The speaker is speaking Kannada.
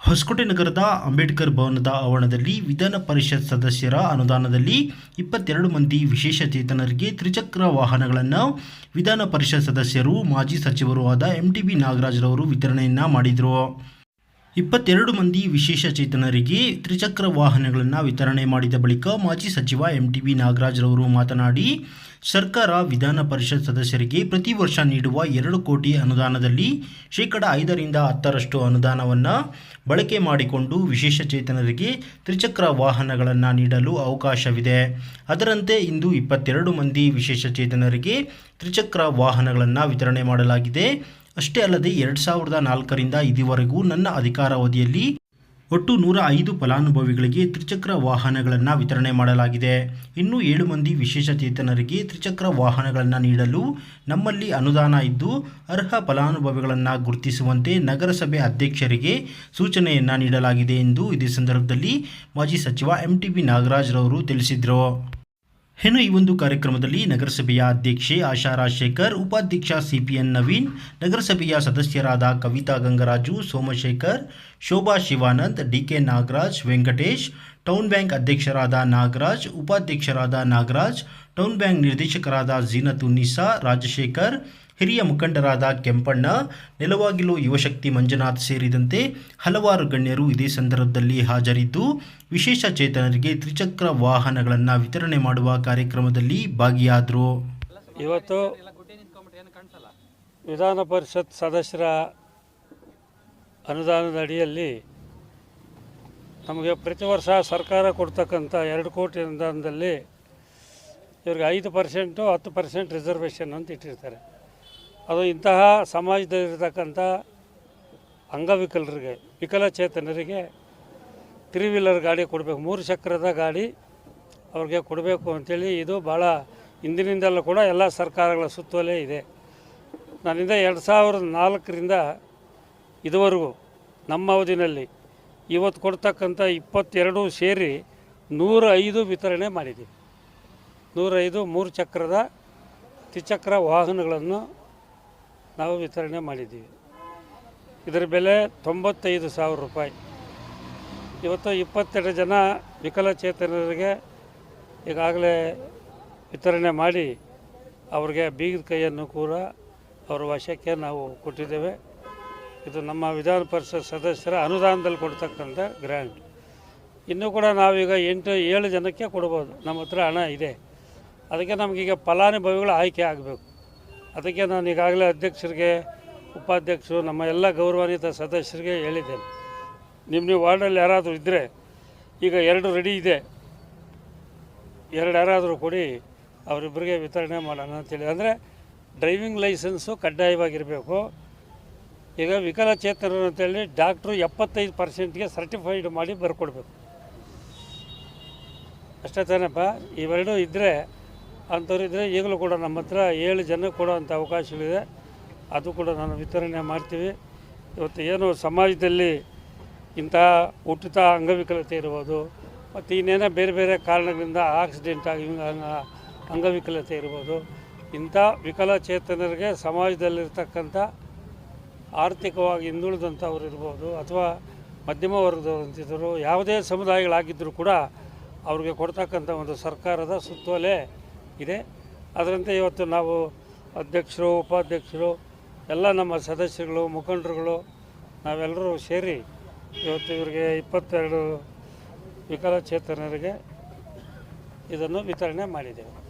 ಹೊಸಕೋಟೆ ನಗರದ ಅಂಬೇಡ್ಕರ್ ಭವನದ ಆವರಣದಲ್ಲಿ ವಿಧಾನ ಪರಿಷತ್ ಸದಸ್ಯರ ಅನುದಾನದಲ್ಲಿ ಇಪ್ಪತ್ತೆರಡು ಮಂದಿ ವಿಶೇಷಚೇತನರಿಗೆ ತ್ರಿಚಕ್ರ ವಾಹನಗಳನ್ನು ವಿಧಾನ ಪರಿಷತ್ ಸದಸ್ಯರು, ಮಾಜಿ ಸಚಿವರೂ ಆದ ಎಂ ಟಿ ಬಿ ನಾಗರಾಜ್ರವರು ವಿತರಣೆಯನ್ನು ಮಾಡಿದರು. ಇಪ್ಪತ್ತೆರಡು ಮಂದಿ ವಿಶೇಷಚೇತನರಿಗೆ ತ್ರಿಚಕ್ರ ವಾಹನಗಳನ್ನು ವಿತರಣೆ ಮಾಡಿದ ಬಳಿಕ ಮಾಜಿ ಸಚಿವ ಎಂ ಟಿ ಬಿ ನಾಗರಾಜ್ರವರು ಮಾತನಾಡಿ, ಸರ್ಕಾರ ವಿಧಾನ ಪರಿಷತ್ ಸದಸ್ಯರಿಗೆ ಪ್ರತಿ ವರ್ಷ ನೀಡುವ ಎರಡು ಕೋಟಿ ಅನುದಾನದಲ್ಲಿ ಶೇಕಡ ಐದರಿಂದ ಹತ್ತರಷ್ಟು ಅನುದಾನವನ್ನು ಬಳಕೆ ಮಾಡಿಕೊಂಡು ವಿಶೇಷಚೇತನರಿಗೆ ತ್ರಿಚಕ್ರ ವಾಹನಗಳನ್ನು ನೀಡಲು ಅವಕಾಶವಿದೆ. ಅದರಂತೆ ಇಂದು ಇಪ್ಪತ್ತೆರಡು ಮಂದಿ ವಿಶೇಷ ಚೇತನರಿಗೆ ತ್ರಿಚಕ್ರ ವಾಹನಗಳನ್ನು ವಿತರಣೆ ಮಾಡಲಾಗಿದೆ. ಅಷ್ಟೇ ಅಲ್ಲದೆ ಎರಡು ಸಾವಿರದ ನಾಲ್ಕರಿಂದ ಇದುವರೆಗೂ ನನ್ನ ಅಧಿಕಾರಾವಧಿಯಲ್ಲಿ ಒಟ್ಟು ನೂರ ಐದು ಫಲಾನುಭವಿಗಳಿಗೆ ತ್ರಿಚಕ್ರ ವಾಹನಗಳನ್ನು ವಿತರಣೆ ಮಾಡಲಾಗಿದೆ. ಇನ್ನು ಏಳು ಮಂದಿ ವಿಶೇಷಚೇತನರಿಗೆ ತ್ರಿಚಕ್ರ ವಾಹನಗಳನ್ನು ನೀಡಲು ನಮ್ಮಲ್ಲಿ ಅನುದಾನ ಇದ್ದು ಅರ್ಹ ಫಲಾನುಭವಿಗಳನ್ನು ಗುರುತಿಸುವಂತೆ ನಗರಸಭೆ ಅಧ್ಯಕ್ಷರಿಗೆ ಸೂಚನೆಯನ್ನು ನೀಡಲಾಗಿದೆ ಎಂದು ಇದೇ ಸಂದರ್ಭದಲ್ಲಿ ಮಾಜಿ ಸಚಿವ ಎಂ ಟಿ ಬಿ ನಾಗರಾಜ್ರವರು ತಿಳಿಸಿದರು. ಇನ್ನು ಈ ಒಂದು ಕಾರ್ಯಕ್ರಮದಲ್ಲಿ ನಗರಸಭೆಯ ಅಧ್ಯಕ್ಷೆ ಆಶಾ ರಾಜಶೇಖರ್, ಉಪಾಧ್ಯಕ್ಷ ಸಿಪಿಎನ್ ನವೀನ್, ನಗರಸಭೆಯ ಸದಸ್ಯರಾದ Kavitha Gangaraju, Somashekar, Shobha Shivanand, DK Nagaraj, Venkatesh, town bank ಅಧ್ಯಕ್ಷರಾದ ನಾಗರಾಜ್, ಉಪಾಧ್ಯಕ್ಷರಾದ ನಾಗರಾಜ್ ಟೌನ್ ಬ್ಯಾಂಕ್ ನಿರ್ದೇಶಕರಾದ ಝೀನತ್ ಉನ್ನಿಸಾ, ರಾಜಶೇಖರ್, ಹಿರಿಯ ಮುಖಂಡರಾದ ಕೆಂಪಣ್ಣ, ನೆಲವಾಗಿಲು ಯುವಶಕ್ತಿ ಮಂಜುನಾಥ್ ಸೇರಿದಂತೆ ಹಲವಾರು ಗಣ್ಯರು ಇದೇ ಸಂದರ್ಭದಲ್ಲಿ ಹಾಜರಿದ್ದು, ವಿಶೇಷ ಚೇತನರಿಗೆ ತ್ರಿಚಕ್ರ ವಾಹನಗಳನ್ನು ವಿತರಣೆ ಮಾಡುವ ಕಾರ್ಯಕ್ರಮದಲ್ಲಿ ಭಾಗಿಯಾದರು. ಇವತ್ತು ವಿಧಾನ ಪರಿಷತ್ ಸದಸ್ಯರ ಅನುದಾನದ ಅಡಿಯಲ್ಲಿ ನಮಗೆ ಪ್ರತಿ ವರ್ಷ ಸರ್ಕಾರ ಕೊಡ್ತಕ್ಕಂಥ ಎರಡು ಕೋಟಿ ಅನುದಾನದಲ್ಲಿ ಇವ್ರಿಗೆ ಐದು ಪರ್ಸೆಂಟು ಹತ್ತು ಪರ್ಸೆಂಟ್ ರಿಸರ್ವೇಷನ್ ಅಂತ ಇಟ್ಟಿರ್ತಾರೆ. ಅದು ಇಂತಹ ಸಮಾಜದಲ್ಲಿರ್ತಕ್ಕಂಥ ಅಂಗವಿಕಲರಿಗೆ, ವಿಕಲಚೇತನರಿಗೆ ತ್ರೀ ವೀಲರ್ ಗಾಡಿ ಕೊಡಬೇಕು. ಮೂರು ಚಕ್ರದ ಗಾಡಿ ಅವ್ರಿಗೆ ಕೊಡಬೇಕು ಅಂಥೇಳಿ ಇದು ಭಾಳ ಹಿಂದಿನಿಂದಲೂ ಕೂಡ ಎಲ್ಲ ಸರ್ಕಾರಗಳ ಸುತ್ತೋಲೆ ಇದೆ. ನಾನಿಂದ ಎರಡು ಸಾವಿರದ ನಾಲ್ಕರಿಂದ ಇದುವರೆಗೂ ನಮ್ಮ ಅವಧಿನಲ್ಲಿ ಇವತ್ತು ಕೊಡ್ತಕ್ಕಂಥ ಇಪ್ಪತ್ತೆರಡು ಸೇರಿ ನೂರ ಐದು ವಿತರಣೆ ಮಾಡಿದ್ದೀವಿ. ನೂರೈದು ಮೂರು ಚಕ್ರದ ತ್ರಿಚಕ್ರ ವಾಹನಗಳನ್ನು ನಾವು ವಿತರಣೆ ಮಾಡಿದ್ದೀವಿ. ಇದರ ಬೆಲೆ ತೊಂಬತ್ತೈದು ಸಾವಿರ ರೂಪಾಯಿ. ಇವತ್ತು ಇಪ್ಪತ್ತೆರಡು ಜನ ವಿಕಲಚೇತನರಿಗೆ ಈಗಾಗಲೇ ವಿತರಣೆ ಮಾಡಿ ಅವ್ರಿಗೆ ಬೀಗದ ಕೈಯನ್ನು ಕೂಡ ಅವರ ವಶಕ್ಕೆ ನಾವು ಕೊಟ್ಟಿದ್ದೇವೆ. ಇದು ನಮ್ಮ ವಿಧಾನ ಪರಿಷತ್ ಸದಸ್ಯರ ಅನುದಾನದಲ್ಲಿ ಕೊಡ್ತಕ್ಕಂಥ ಗ್ರ್ಯಾಂಟ್. ಇನ್ನೂ ಕೂಡ ನಾವೀಗ ಎಂಟು ಏಳು ಜನಕ್ಕೆ ಕೊಡ್ಬೋದು. ನಮ್ಮ ಹತ್ರ ಹಣ ಇದೆ. ಅದಕ್ಕೆ ನಮಗೀಗ ಫಲಾನುಭವಿಗಳು ಆಯ್ಕೆ ಆಗಬೇಕು. ಅದಕ್ಕೆ ನಾನು ಈಗಾಗಲೇ ಅಧ್ಯಕ್ಷರಿಗೆ, ಉಪಾಧ್ಯಕ್ಷರು, ನಮ್ಮ ಎಲ್ಲ ಗೌರವಾನ್ವಿತ ಸದಸ್ಯರಿಗೆ ಹೇಳಿದ್ದೇನೆ. ನಿಮ್ಮ ನೀವು ವಾರ್ಡಲ್ಲಿ ಯಾರಾದರೂ ಇದ್ದರೆ ಈಗ ಎರಡು ರೆಡಿ ಇದೆ. ಎರಡು ಯಾರಾದರೂ ಕೊಡಿ, ಅವರಿಬ್ಬರಿಗೆ ವಿತರಣೆ ಮಾಡೋಣ ಅಂತೇಳಿ. ಅಂದರೆ ಡ್ರೈವಿಂಗ್ ಲೈಸೆನ್ಸು ಕಡ್ಡಾಯವಾಗಿರಬೇಕು. ಈಗ ವಿಕಲಚೇತನರು ಅಂತೇಳಿ ಡಾಕ್ಟ್ರು ಎಪ್ಪತ್ತೈದು ಪರ್ಸೆಂಟ್ಗೆ ಸರ್ಟಿಫೈಡ್ ಮಾಡಿ ಬರ್ಕೊಡ್ಬೇಕು. ಅಷ್ಟೇ ತಾನಪ್ಪ ಇವೆರಡೂ ಇದ್ದರೆ ಅಂಥವ್ರು ಇದ್ದರೆ ಈಗಲೂ ಕೂಡ ನಮ್ಮ ಹತ್ರ ಏಳು ಜನ ಕೊಡೋವಂಥ ಅವಕಾಶಗಳಿದೆ. ಅದು ಕೂಡ ನಾನು ವಿತರಣೆ ಮಾಡ್ತೀವಿ. ಇವತ್ತು ಏನು ಸಮಾಜದಲ್ಲಿ ಇಂಥ ಹುಟ್ಟುತ್ತ ಅಂಗವಿಕಲತೆ ಇರ್ಬೋದು, ಮತ್ತು ಇನ್ನೇನೋ ಬೇರೆ ಬೇರೆ ಕಾರಣಗಳಿಂದ ಆಕ್ಸಿಡೆಂಟ್ ಆಗಿ ಅಂಗ- ಅಂಗವಿಕಲತೆ ಇರ್ಬೋದು, ಇಂಥ ವಿಕಲಚೇತನರಿಗೆ ಸಮಾಜದಲ್ಲಿರ್ತಕ್ಕಂಥ ಆರ್ಥಿಕವಾಗಿ ಹಿಂದುಳಿದಂಥವ್ರು ಇರ್ಬೋದು, ಅಥವಾ ಮಧ್ಯಮ ವರ್ಗದವರಂತಿದ್ದರು ಯಾವುದೇ ಸಮುದಾಯಗಳಾಗಿದ್ದರೂ ಕೂಡ ಅವ್ರಿಗೆ ಕೊಡ್ತಕ್ಕಂಥ ಒಂದು ಸರ್ಕಾರದ ಸುತ್ತೋಲೆ ಇದೆ. ಅದರಂತೆ ಇವತ್ತು ನಾವು ಅಧ್ಯಕ್ಷರು, ಉಪಾಧ್ಯಕ್ಷರು, ಎಲ್ಲ ನಮ್ಮ ಸದಸ್ಯರುಗಳು, ಮುಖಂಡರುಗಳು, ನಾವೆಲ್ಲರೂ ಸೇರಿ ಇವತ್ತು ಇವರಿಗೆ ಇಪ್ಪತ್ತೆರಡು ವಿಕಲಚೇತನರಿಗೆ ಇದನ್ನು ವಿತರಣೆ ಮಾಡಿದ್ದೇವೆ.